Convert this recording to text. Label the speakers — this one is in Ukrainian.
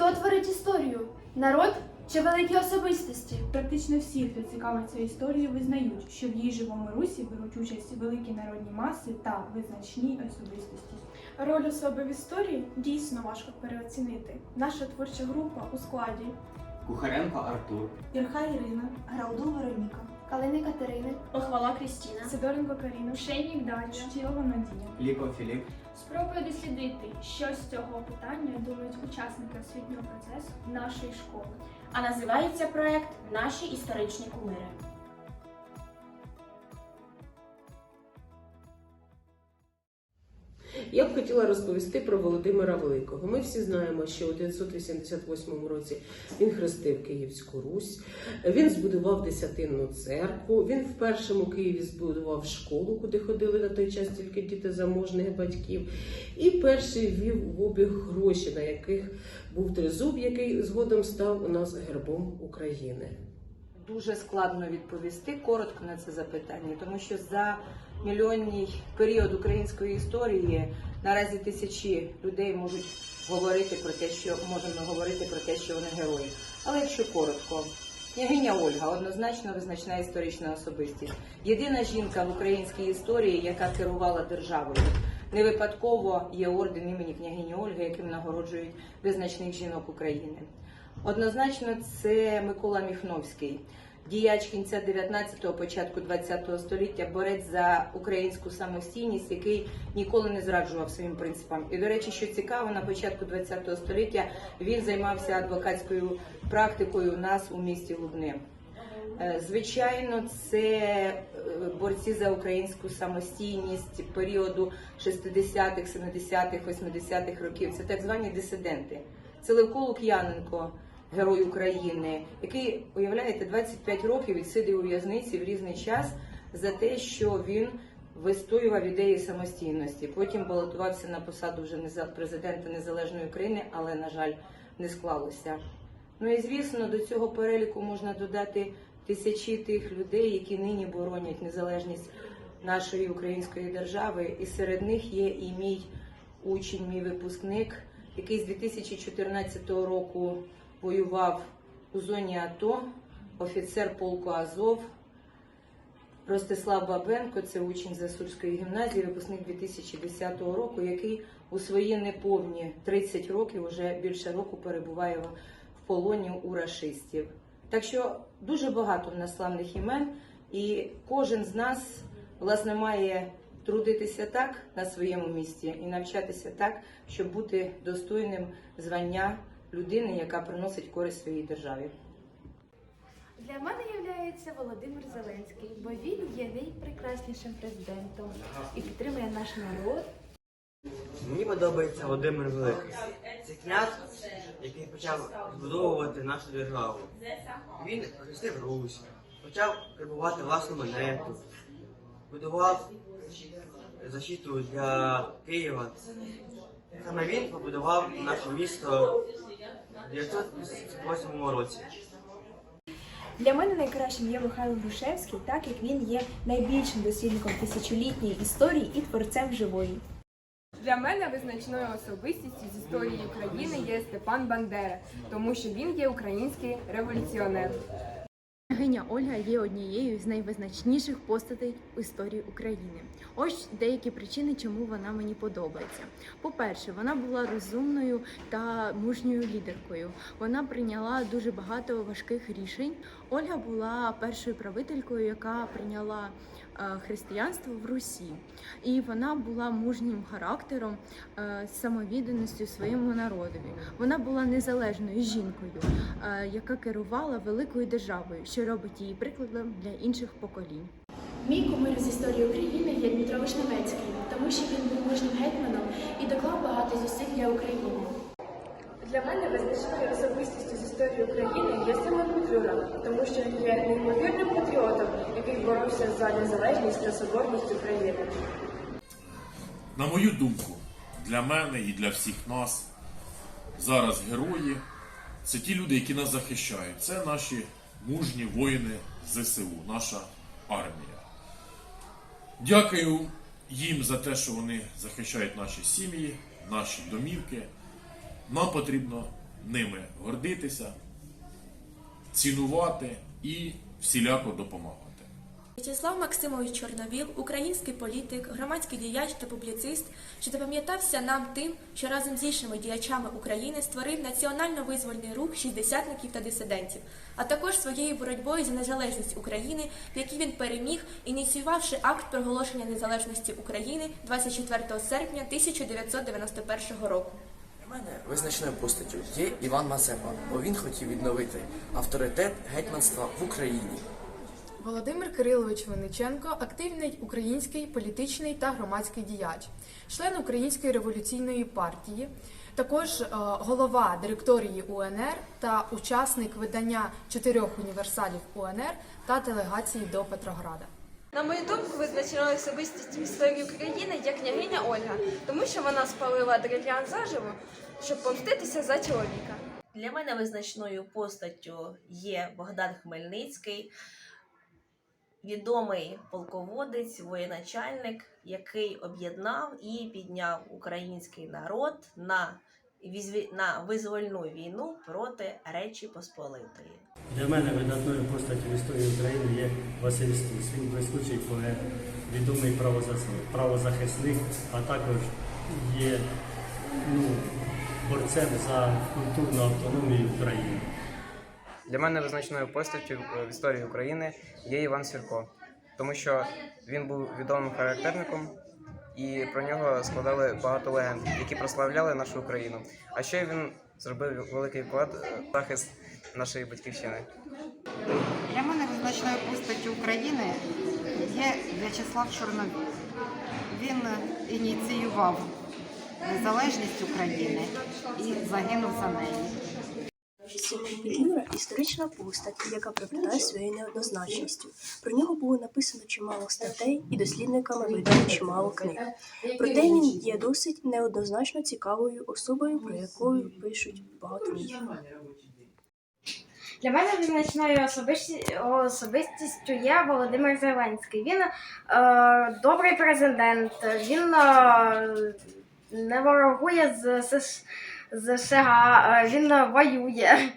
Speaker 1: Хто творить історію? Народ чи великі особистості?
Speaker 2: Практично всі, хто цікавиться історією, визнають, що в її живому русі беруть участь великі народні маси та визначні особистості.
Speaker 3: Роль особи в історії дійсно важко переоцінити. Наша творча група у складі
Speaker 4: Кухаренко Артур,
Speaker 3: Ірха Ірина, Грауду Вероніка,
Speaker 1: Калини Катерини.
Speaker 5: Похвала Крістіна.
Speaker 3: Сидоренко Каріна,
Speaker 5: Шейнік Дар'я.
Speaker 2: Штілова Надія.
Speaker 4: Ліко Філіп,
Speaker 5: Спробую дослідити, що з цього питання думають учасники освітнього процесу нашої школи.
Speaker 6: А називається проект Наші історичні кумири.
Speaker 7: Я б хотіла розповісти про Володимира Великого. Ми всі знаємо, що у 988 році він хрестив Київську Русь, він збудував десятинну церкву. Він в першому Києві збудував школу, куди ходили на той час тільки діти заможних батьків. І перший ввів в обіг гроші, на яких був тризуб, який згодом став у нас гербом України.
Speaker 8: Дуже складно відповісти коротко на це запитання, тому що за мільйонний період української історії наразі тисячі людей можуть говорити про те, що можемо говорити про те, що вони герої. Але якщо коротко, княгиня Ольга однозначно визначна історична особистість. Єдина жінка в українській історії, яка керувала державою. Не випадково є орден імені княгині Ольги, яким нагороджують визначних жінок України. Однозначно, це Микола Міхновський, діяч кінця 19-го, початку 20-го століття, борець за українську самостійність, який ніколи не зраджував своїм принципам. І до речі, що цікаво, на початку 20-го століття він займався адвокатською практикою у нас у місті Лубни. Е, Звичайно, це е, борці за українську самостійність періоду 60-х, 70-х, 80-х років. Це так звані дисиденти. Це Левко Лук'яненко, герой України, який, уявляєте, 25 років відсидів у в'язниці в різний час за те, що він вистоював ідеї самостійності. Потім балотувався на посаду вже президента Незалежної України, але, на жаль, не склалося. Ну і звісно, до цього переліку можна додати тисячі тих людей, які нині боронять незалежність нашої української держави. І серед них є і мій учень, мій випускник, який з 2014 року воював у зоні АТО, офіцер полку Азов. Ростислав Бабенко, це учень Засульської гімназії, випускник 2010 року, який у свої неповні 30 років, уже більше року перебуває в полоні у рашистів. Так що дуже багато в нас славних імен, і кожен з нас власне має трудитися так на своєму місці і навчатися так, щоб бути достойним звання людини, яка приносить користь своїй державі.
Speaker 1: Для мене являється Володимир Зеленський, бо він є найпрекраснішим президентом і підтримує наш народ.
Speaker 9: Мені подобається Володимир Великий. Це князь, який почав збудовувати нашу державу. Він хрестив Русь, почав прибувати власну монету, будував защиту для Києва. Саме він побудував наше місто в 908 році.
Speaker 3: Для мене найкращим є Михайло Грушевський, так як він є найбільшим дослідником тисячолітньої історії і творцем живої.
Speaker 10: Для мене визначною особистістю з історії України є Степан Бандера, тому що він є український революціонер.
Speaker 11: Княгиня Ольга є однією з найвизначніших постатей в історії України. Ось деякі причини, чому вона мені подобається. По-перше, вона була розумною та мужньою лідеркою. Вона прийняла дуже багато важких рішень. Ольга була першою правителькою, яка прийняла е, християнство в Русі, і вона була мужнім характером, е, самовідданістю своєму народові. Вона була незалежною жінкою, е, яка керувала великою державою, що робить її прикладом для інших поколінь.
Speaker 1: Мій кумир з історії України є Дмитро Вишневецький, тому що він був мужнім гетьманом і доклав багато зусиль для України.
Speaker 3: Для мене визначною особистістю з історії України є Симон Петлюра, тому що він є неймовірним патріотом, який боровся за незалежність та соборність України.
Speaker 12: На мою думку, для мене і для всіх нас зараз герої це ті люди, які нас захищають. Це наші мужні воїни ЗСУ, наша армія. Дякую їм за те, що вони захищають наші сім'ї, наші домівки. Нам потрібно ними гордитися, цінувати і всіляко допомагати.
Speaker 13: В'ячеслав Максимович Чорновіл, український політик, громадський діяч та публіцист, що запам'ятався нам тим, що разом з іншими діячами України створив національно-визвольний рух шістдесятників та дисидентів, а також своєю боротьбою за незалежність України, в якій він переміг, ініціювавши акт проголошення незалежності України 24 серпня 1991 року.
Speaker 14: Мене визначною постаттю є Іван Мазепа, бо він хотів відновити авторитет гетьманства в Україні.
Speaker 15: Володимир Кирилович Винниченко активний український політичний та громадський діяч, член Української революційної партії, також е, голова директорії УНР та учасник видання чотирьох універсалів УНР та делегації до Петрограда.
Speaker 16: На мою думку, визначила особистість історії України як княгиня Ольга, тому що вона спалила дерев'ян заживо, щоб помститися за чоловіка.
Speaker 17: Для мене визначною постаттю є Богдан Хмельницький, відомий полководець, воєначальник, який об'єднав і підняв український народ на, на визвольну війну проти Речі Посполитої.
Speaker 18: Для мене видатною постаттю в історії України є Василь Стус. Він блискучий поет, відомий правозахисник, а також є ну, борцем за культурну автономію України.
Speaker 19: Для мене визначною постаттю в історії України є Іван Сірко, тому що він був відомим характерником, і про нього складали багато легенд, які прославляли нашу Україну. А ще він зробив великий вклад в захист нашої батьківщини.
Speaker 20: Для мене визначною постаттю України є В'ячеслав Чорновіл. Він ініціював незалежність України і загинув за неї.
Speaker 21: Симон Петлюра – історична постать, яка привертає своєю неоднозначністю. Про нього було написано чимало статей і дослідниками видано чимало книг. Проте він є досить неоднозначно цікавою особою, про якою пишуть багато міфів.
Speaker 22: Для мене визначною особисті... особистістю є Володимир Зеленський. Він е, добрий президент, він е, не ворогує з, США, е, він воює.